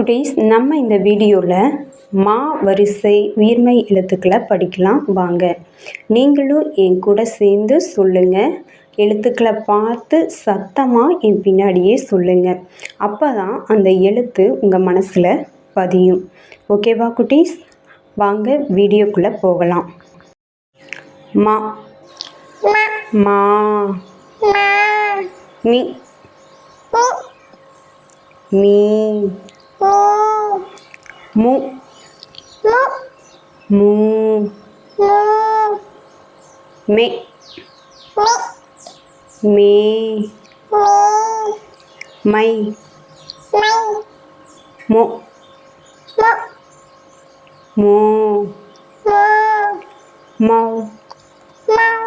குட்டீஸ் நம்ம இந்த வீடியோவில் மா வரிசை உயிர்மை எழுத்துக்களை படிக்கலாம். வாங்க. நீங்களும் என் கூட சேர்ந்து சொல்லுங்கள் எழுத்துக்களை பார்த்து சத்தமாக என் பின்னாடியே சொல்லுங்கள் அப்போ தான் அந்த எழுத்து உங்கள் மனசில் பதியும். ஓகேவா குட்டீஸ் வாங்க வீடியோக்குள்ளே போகலாம். மா. மா. மீ. மீ. mu. Mu. Mu. Mi. Mi. Mây mây mu. Mu. Mu. Mau. Mau.